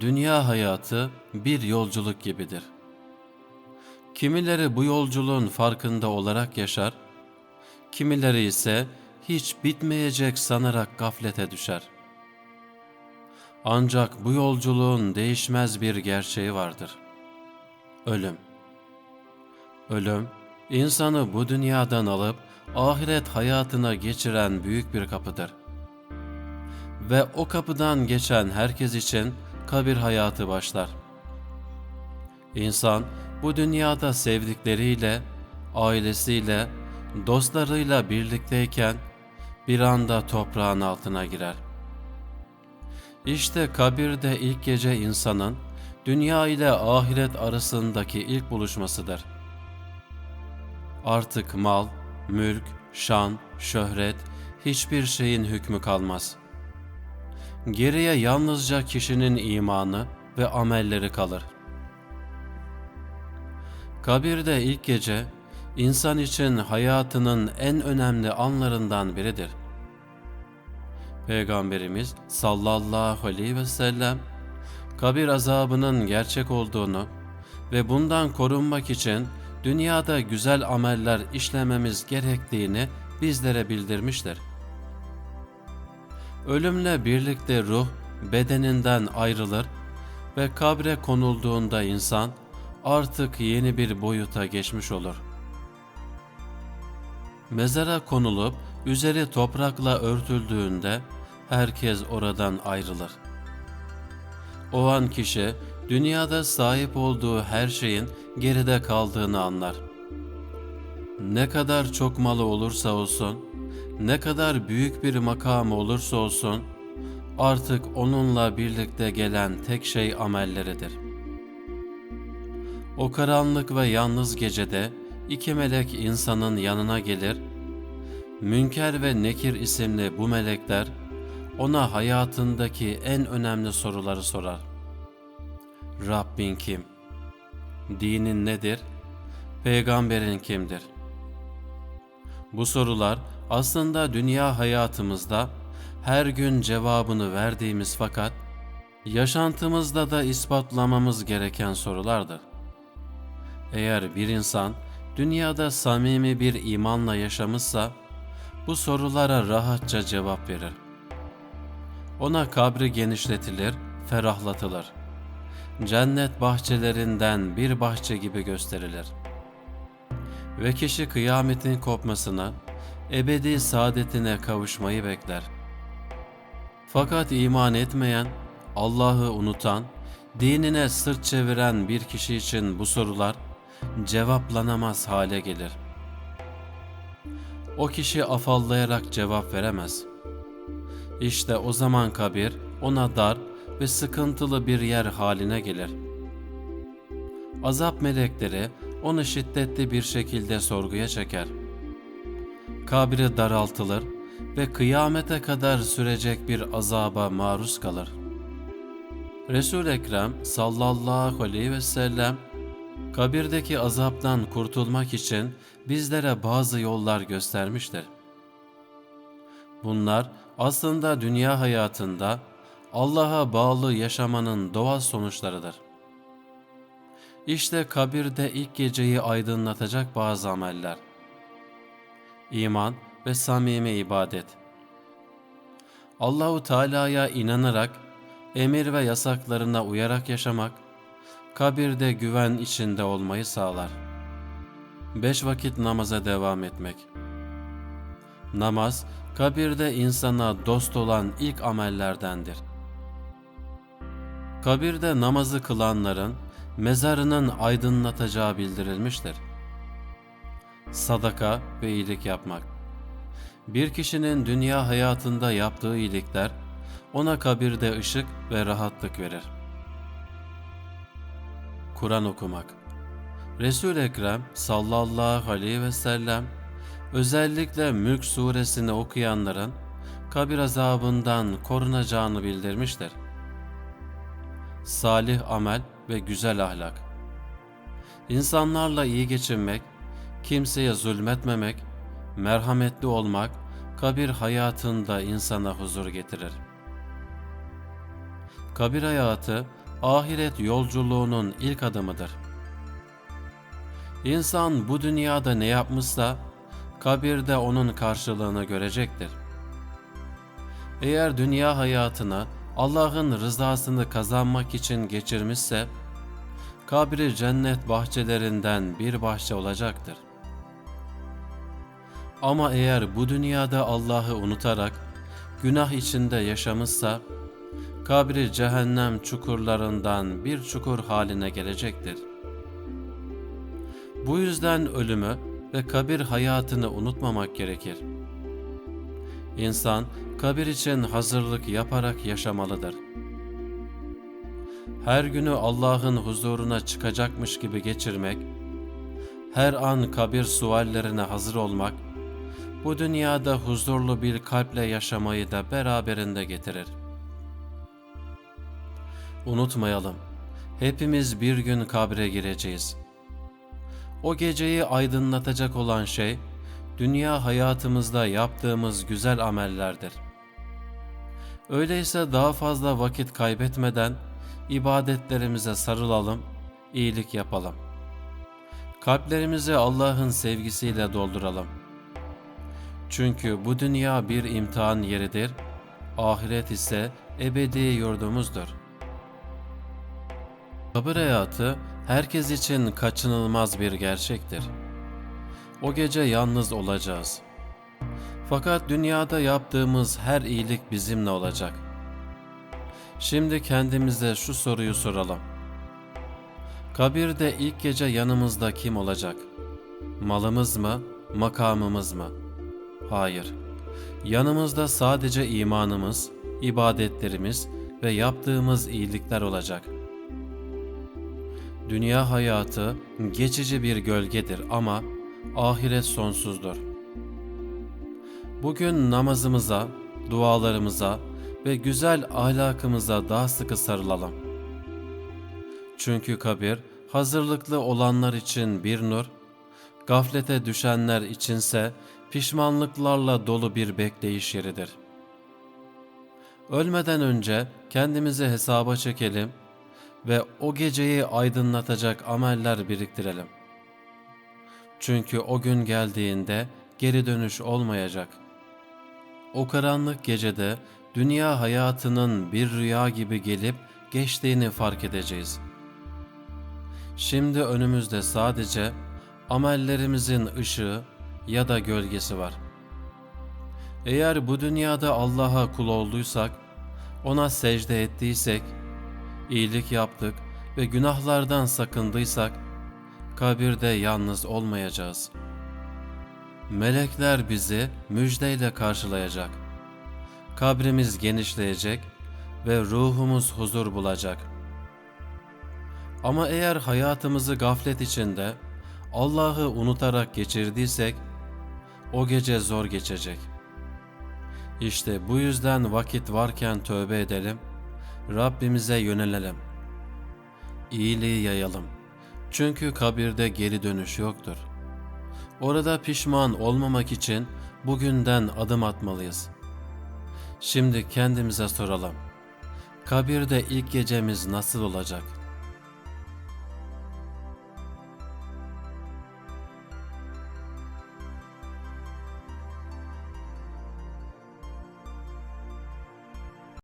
Dünya hayatı bir yolculuk gibidir. Kimileri bu yolculuğun farkında olarak yaşar, kimileri ise hiç bitmeyecek sanarak gaflete düşer. Ancak bu yolculuğun değişmez bir gerçeği vardır. Ölüm. Ölüm, insanı bu dünyadan alıp ahiret hayatına geçiren büyük bir kapıdır. Ve o kapıdan geçen herkes için kabir hayatı başlar. İnsan bu dünyada sevdikleriyle, ailesiyle, dostlarıyla birlikteyken bir anda toprağın altına girer. İşte kabirde ilk gece insanın dünya ile ahiret arasındaki ilk buluşmasıdır. Artık mal, mülk, şan, şöhret hiçbir şeyin hükmü kalmaz. Geriye yalnızca kişinin imanı ve amelleri kalır. Kabirde ilk gece insan için hayatının en önemli anlarından biridir. Peygamberimiz sallallahu aleyhi ve sellem kabir azabının gerçek olduğunu ve bundan korunmak için dünyada güzel ameller işlememiz gerektiğini bizlere bildirmiştir. Ölümle birlikte ruh bedeninden ayrılır ve kabre konulduğunda insan artık yeni bir boyuta geçmiş olur. Mezara konulup üzeri toprakla örtüldüğünde herkes oradan ayrılır. O an kişi dünyada sahip olduğu her şeyin geride kaldığını anlar. Ne kadar çok malı olursa olsun, ne kadar büyük bir makamı olursa olsun, artık onunla birlikte gelen tek şey amelleridir. O karanlık ve yalnız gecede iki melek insanın yanına gelir, Münker ve Nekir isimli bu melekler ona hayatındaki en önemli soruları sorar. Rabbin kim? Dinin nedir? Peygamberin kimdir? Bu sorular aslında dünya hayatımızda her gün cevabını verdiğimiz fakat yaşantımızda da ispatlamamız gereken sorulardır. Eğer bir insan dünyada samimi bir imanla yaşamışsa bu sorulara rahatça cevap verir. Ona kabri genişletilir, ferahlatılır. Cennet bahçelerinden bir bahçe gibi gösterilir. Ve kişi kıyametin kopmasına, ebedi saadetine kavuşmayı bekler. Fakat iman etmeyen, Allah'ı unutan, dinine sırt çeviren bir kişi için bu sorular cevaplanamaz hale gelir. O kişi afallayarak cevap veremez. İşte o zaman kabir ona dar ve sıkıntılı bir yer haline gelir. Azap melekleri onu şiddetli bir şekilde sorguya çeker. Kabri daraltılır ve kıyamete kadar sürecek bir azaba maruz kalır. Resul Ekrem sallallahu aleyhi ve sellem kabirdeki azaptan kurtulmak için bizlere bazı yollar göstermiştir. Bunlar aslında dünya hayatında Allah'a bağlı yaşamanın doğal sonuçlarıdır. İşte kabirde ilk geceyi aydınlatacak bazı ameller. İman ve samimi ibadet. Allahu Teala'ya inanarak, emir ve yasaklarına uyarak yaşamak, kabirde güven içinde olmayı sağlar. Beş vakit namaza devam etmek. Namaz, kabirde insana dost olan ilk amellerdendir. Kabirde namazı kılanların mezarının aydınlatacağı bildirilmiştir. Sadaka ve iyilik yapmak. Bir kişinin dünya hayatında yaptığı iyilikler ona kabirde ışık ve rahatlık verir. Kur'an okumak. Resul Ekrem sallallahu aleyhi ve sellem özellikle Mülk suresini okuyanların kabir azabından korunacağını bildirmiştir. Salih amel ve güzel ahlak. İnsanlarla iyi geçinmek, kimseye zulmetmemek, merhametli olmak kabir hayatında insana huzur getirir. kabir hayatı ahiret yolculuğunun ilk adımıdır. İnsan bu dünyada ne yapmışsa kabirde onun karşılığını görecektir. Eğer dünya hayatını Allah'ın rızasını kazanmak için geçirmişse, kabri cennet bahçelerinden bir bahçe olacaktır. Ama eğer bu dünyada Allah'ı unutarak günah içinde yaşamışsa, kabri cehennem çukurlarından bir çukur haline gelecektir. Bu yüzden ölümü ve kabir hayatını unutmamak gerekir. İnsan kabir için hazırlık yaparak yaşamalıdır. Her günü Allah'ın huzuruna çıkacakmış gibi geçirmek, her an kabir suallerine hazır olmak, bu dünyada huzurlu bir kalple yaşamayı da beraberinde getirir. Unutmayalım, hepimiz bir gün kabre gireceğiz. O geceyi aydınlatacak olan şey, dünya hayatımızda yaptığımız güzel amellerdir. Öyleyse daha fazla vakit kaybetmeden ibadetlerimize sarılalım, iyilik yapalım. Kalplerimizi Allah'ın sevgisiyle dolduralım. Çünkü bu dünya bir imtihan yeridir, ahiret ise ebedi yurdumuzdur. Kabir hayatı herkes için kaçınılmaz bir gerçektir. O gece yalnız olacağız. Fakat dünyada yaptığımız her iyilik bizimle olacak. Şimdi kendimize şu soruyu soralım. Kabirde ilk gece yanımızda kim olacak? Malımız mı, makamımız mı? Hayır. Yanımızda sadece imanımız, ibadetlerimiz ve yaptığımız iyilikler olacak. Dünya hayatı geçici bir gölgedir ama ahiret sonsuzdur. Bugün namazımıza, dualarımıza ve güzel ahlakımıza daha sıkı sarılalım. Çünkü kabir hazırlıklı olanlar için bir nur, gaflete düşenler içinse pişmanlıklarla dolu bir bekleyiş yeridir. Ölmeden önce kendimizi hesaba çekelim ve o geceyi aydınlatacak ameller biriktirelim. Çünkü o gün geldiğinde geri dönüş olmayacak. O karanlık gecede dünya hayatının bir rüya gibi gelip geçtiğini fark edeceğiz. Şimdi önümüzde sadece amellerimizin ışığı ya da gölgesi var. Eğer bu dünyada Allah'a kul olduysak, ona secde ettiysek, iyilik yaptık ve günahlardan sakındıysak, kabirde yalnız olmayacağız. Melekler bizi müjdeyle karşılayacak. Kabrimiz genişleyecek ve ruhumuz huzur bulacak. Ama eğer hayatımızı gaflet içinde Allah'ı unutarak geçirdiysek, o gece zor geçecek. İşte bu yüzden vakit varken tövbe edelim, Rabbimize yönelelim. İyiliği yayalım. Çünkü kabirde geri dönüş yoktur. Orada pişman olmamak için bugünden adım atmalıyız. Şimdi kendimize soralım. Kabirde ilk gecemiz nasıl olacak?''